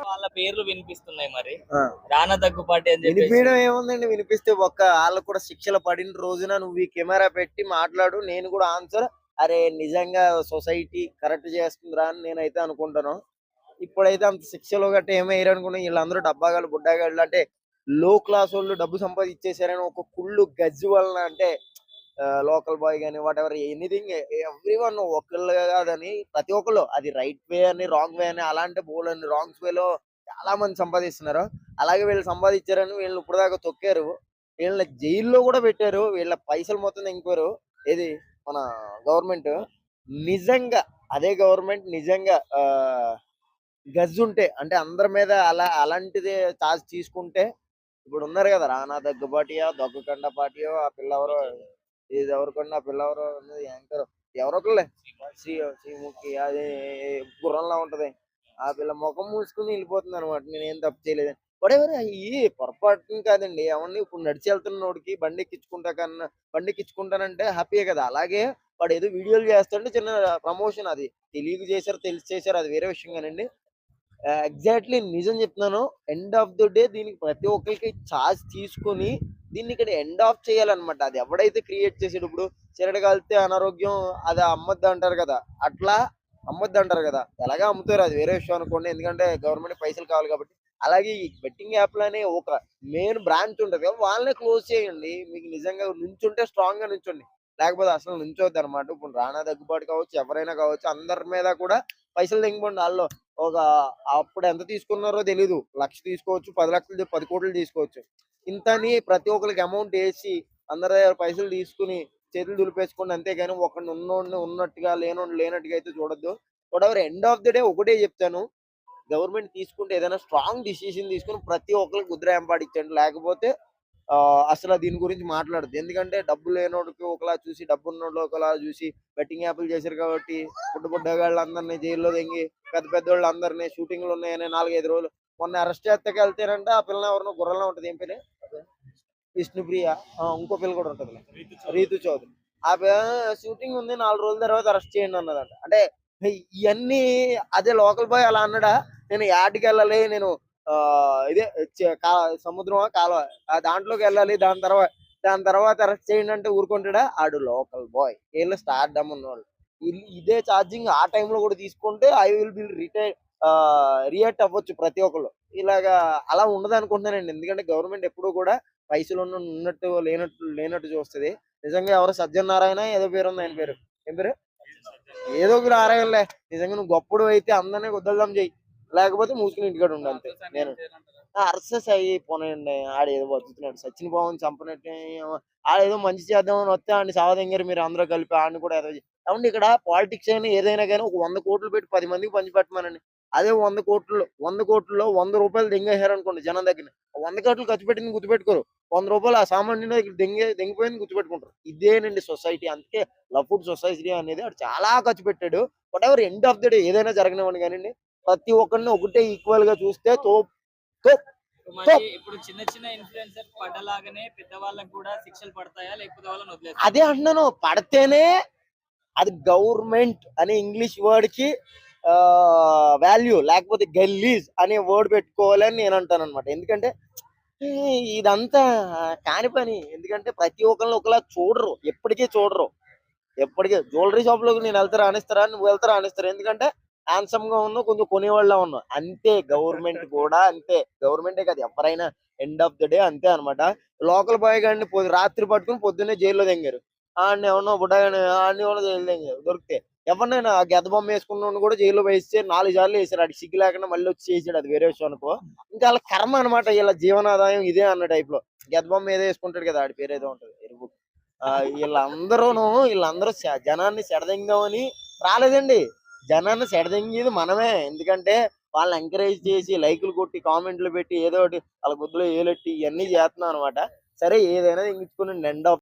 వాళ్ళ పేర్లు వినిపిస్తున్నాయి మరి. రానా దగ్గుపాటి అని చెప్పేసి. వినిపించడం ఏముందండి? వినిపిస్తే ఒక్క వాళ్ళకు కూడా శిక్షలు పడిన రోజున నువ్వు ఈ కెమెరా పెట్టి మాట్లాడు నేను కూడా ఆన్సర్. అరే నిజంగా సొసైటీ కరెక్ట్ చేస్తుందిరా అని నేనైతే అనుకుంటాను. ఇప్పుడైతే అంత శిక్షలు గట్ట ఏమయ్యారు అనుకున్నా వీళ్ళందరూ డబ్బాగాళ్ళు బుడ్డాగాళ్ళు అంటే లో క్లాస్ వాళ్ళు డబ్బు సంపాదించేసారని ఒక కుళ్ళు గజ్జి వలన అంటే లోకల్ బాయ్ కానీ whatever anything every one ఒకళ్ళు కాదని ప్రతి ఒక్కళ్ళు అది రైట్ వే అని రాంగ్ వే అని అలాంటి బోల్ అని రాంగ్స్ వేలో చాలా మంది సంపాదిస్తున్నారు. అలాగే వీళ్ళు సంపాదించారని వీళ్ళు ఇప్పుడు దాకా తొక్కారు. వీళ్ళని జైల్లో కూడా పెట్టారు. వీళ్ళ పైసలు మొత్తం ఇంకోరు ఇది మన గవర్నమెంట్. నిజంగా అదే గవర్నమెంట్ నిజంగా ఆ, గజ్జుంటే అంటే అందరి మీద అలా అలాంటిది చార్జ్ తీసుకుంటే ఇప్పుడు ఉన్నారు కదా రానా దగ్గుబాటియో దగ్గుకండ పాటియో ఆ పిల్లవరో ఇది ఎవరికన్నా పిల్లవరు పిల్లవరో యాంకర్. ఎవరొకళ్ళే? శ్రీ శ్రీముఖి అది గుర్రంలా ఉంటది. ఆ పిల్ల ముఖం మూసుకుని వెళ్ళిపోతుంది అనమాట నేను ఏం తప్పు చేయలేదు వడెవరు ఈ పొరపాటుని కాదండి. ఏమన్నా ఇప్పుడు నడిచి వెళ్తున్నోడికి బండి ఎక్కించుకుంటా కన్నా బండి ఎక్కించుకుంటానంటే హ్యాపీయే కదా. అలాగే వాడు ఏదో వీడియోలు చేస్తుంటే చిన్న ప్రమోషన్ అది. తెలియదు చేశారు తెలిసి చేశారు అది వేరే విషయం కానండి ఎగ్జాక్ట్లీ నిజం చెప్తున్నాను. ఎండ్ ఆఫ్ ద డే దీనికి ప్రతి ఒక్కరికి ఛార్జ్ తీసుకొని దీన్ని ఇక్కడ ఎండ్ ఆఫ్ చేయాలన్నమాట. అది ఎవడైతే క్రియేట్ చేసాడు ఇప్పుడు? చెరడు కాలితే అనారోగ్యం అది అమ్మద్దు అంటారు కదా. అట్లా అమ్మద్దు అంటారు కదా. ఎలాగా అమ్ముతారు? అది వేరే విషయం అనుకోండి. ఎందుకంటే గవర్నమెంట్ పైసలు కావాలి కాబట్టి. అలాగే ఈ బెట్టింగ్ యాప్లోనే ఒక మెయిన్ బ్రాంచ్ ఉంటుంది. కదా వాళ్ళనే క్లోజ్ చేయండి. మీకు నిజంగా నుంచుంటే స్ట్రాంగ్గా లేకపోతే అసలు నుంచోద్ది అనమాట ఇప్పుడు రానా దగ్గుబాటు కావచ్చు ఎవరైనా కావచ్చు అందరి మీద కూడా పైసలు తెగిపోండి. వాళ్ళు ఒక అప్పుడు ఎంత తీసుకున్నారో తెలీదు. లక్ష తీసుకోవచ్చు పది లక్షలు పది కోట్లు తీసుకోవచ్చు. ఇంతని ప్రతి ఒక్కరికి అమౌంట్ వేసి అందరి దగ్గర పైసలు తీసుకుని చేతులు దులిపేసుకోండి అంతేగాని ఒకరిని ఉన్నోడిని ఉన్నట్టుగా లేనోడు లేనట్టుగా అయితే చూడొద్దు. What end of the day ఒకటే చెప్తాను. గవర్నమెంట్ తీసుకుంటే ఏదైనా స్ట్రాంగ్ డిసిషన్ తీసుకుని ప్రతి ఒక్కరికి ముద్ర ఎంపాడించండి లేకపోతే అసలు దీని గురించి మాట్లాడదు ఎందుకంటే డబ్బు లేనోడికి ఒకలా చూసి డబ్బు ఉన్నోడు ఒకలా చూసి బెట్టింగ్ యాప్లు చేశారు కాబట్టి పుట్ట పుట్టగాళ్ళు అందరినీ జైల్లో తెంగి పెద్ద పెద్ద వాళ్ళు అందరినీ షూటింగ్లు ఉన్నాయని నాలుగైదు రోజులు. మొన్న అరెస్ట్ చేస్తకి వెళ్తారంటే ఆ పిల్లని ఎవరినో గుర్రంలో ఉంటుంది. ఏం పేరు? విష్ణుప్రియ. ఇంకో పిల్ల కూడా ఉంటుంది రీతు చౌదరి. ఆ షూటింగ్ ఉంది. నాలుగు రోజుల తర్వాత అరెస్ట్ చేయండి అన్నదంట. అంటే ఇవన్నీ అదే లోకల్ బాయ్ అలా అన్నాడా? నేను యాడ్కి వెళ్ళాలి నేను ఇదే చ- సముద్రం కాలువ? దాంట్లోకి వెళ్ళాలి దాని తర్వాత దాని తర్వాత అరెస్ట్ చేయండి అంటే ఊరుకుంటాడా? ఆడు లోకల్ బాయ్. వీళ్ళు స్టార్ డమ్ ఉన్నవాళ్ళు ఇదే ఛార్జింగ్ ఆ టైంలో కూడా తీసుకుంటే I will be retire react అవ్వచ్చు ప్రతి ఒక్కరు ఇలాగా అలా ఉండదు అనుకుంటున్నానండి. ఎందుకంటే గవర్నమెంట్ ఎప్పుడూ కూడా పైసలు ఉన్నట్టు లేనట్టు లేనట్టు చూస్తుంది. నిజంగా ఎవరు సత్యనారాయణ ఏదో పేరు ఉంది ఆయన పేరు. ఏం పేరు? ఏదో ఒక నారాయణలే. నిజంగా నువ్వు గొప్పడు అయితే అందరినీ వద్దలం చెయ్యి లేకపోతే మూసుకుని ఇంటికాడ ఉండు అంతే. నేను అర్సెస్ అయ్యి పోనండి ఆడ ఏదో బతుకుతున్నాడు. సచిన్ పవన్ చంపనట్టు ఏమో. ఆడేదో మంచి చేద్దామని వస్తే ఆడిని సావదంగారు మీరు అందరూ కలిపి ఆడిని కూడా ఏదో ఏమండి ఇక్కడ పాలిటిక్స్ అయినా ఏదైనా కానీ ఒక వంద కోట్లు పెట్టి పది మందికి పంచిపెట్టమనండి. అదే వంద కోట్లు వంద కోట్లలో వంద రూపాయలు దెంగేశారు అనుకోండి జనం దగ్గర. వంద కోట్లు ఖర్చు పెట్టింది గుర్తుపెట్టుకోరు. వంద రూపాయలు ఆ సామాన్యుడి దగ్గర దెంగే దెంగిపోయింది గుర్తుపెట్టుకుంటారు. ఇదేనండి సొసైటీ. అందుకే లవ్ ఫుడ్ సొసైటీ అనేది చాలా ఖర్చు పెట్టాడు. Whatever end of the day ఏదైనా జరగనివ్వండి కానీ ప్రతి ఒక్కరిని ఒకటే ఈక్వల్గా చూస్తే తో ఇప్పుడు చిన్న చిన్న ఇన్ఫ్లుయెన్సర్ పడ్డలాగానే పెద్దవాళ్ళకి కూడా శిక్షలు పడతాయా? లేకపోతే వాళ్ళని? అదే అంటున్నాను. పడితేనే అది గవర్నమెంట్ అనే ఇంగ్లీష్ వర్డ్కి వాల్యూ లేకపోతే గల్లీజ్ అనే వర్డ్ పెట్టుకోవాలని నేను అంటాను అనమాట ఎందుకంటే ఇదంతా కాని పని. ఎందుకంటే ప్రతి ఒక్కరిని ఒకలా చూడరు. ఎప్పటికీ చూడరు. ఎప్పటికీ జ్యువెలరీ షాప్లోకి నేను వెళ్తారా అనిస్తారా నువ్వు వెళ్తారా అనిస్తారా ఎందుకంటే హ్యాండ్సమ్గా ఉన్నావు కొంచెం కొనేవాళ్ళ ఉన్నావు. అంతే గవర్నమెంట్ కూడా అంతే. గవర్నమెంటే కాదు ఎవరైనా ఎండ్ ఆఫ్ ద డే అంతే అన్నమాట. లోకల్ బాయ్ గారిని రాత్రి పట్టుకుని పొద్దున్నే జైల్లో తెంగారు ఆడిని ఎవరినో బుడ్డగాని ఆడిని కూడా జైలు తెంగారు దొరికితే ఎవరినైనా ఆ గెద్ద బొమ్మ వేసుకున్న కూడా జైల్లో వేస్తే నాలుగు సార్లు వేసారు ఆడికి సిగ్గు లేకుండా మళ్ళీ వచ్చి చేసాడు అది వేరే విషయం అనుకో. ఇంకా వాళ్ళ కర్మ అనమాట వీళ్ళ జీవనాదాయం ఇదే అన్న టైప్లో. గెద్ద బొమ్మ ఏదో వేసుకుంటాడు కదా ఆడి పేరు ఏదో ఉంటది ఎరుపు. ఆ, వీళ్ళందరూను వీళ్ళందరూ జనాన్ని సెడదెంగామని రాలేదండి. జనాన్ని సెడదెంగేది మనమే. ఎందుకంటే వాళ్ళని ఎంకరేజ్ చేసి లైకులు కొట్టి కామెంట్లు పెట్టి ఏదో ఒకటి వాళ్ళ గుద్దులో ఏలెట్టి ఇవన్నీ చేస్తున్నాం అనమాట సరే ఏదైనా ఇంచుకుని ఎండ్ ఆఫ్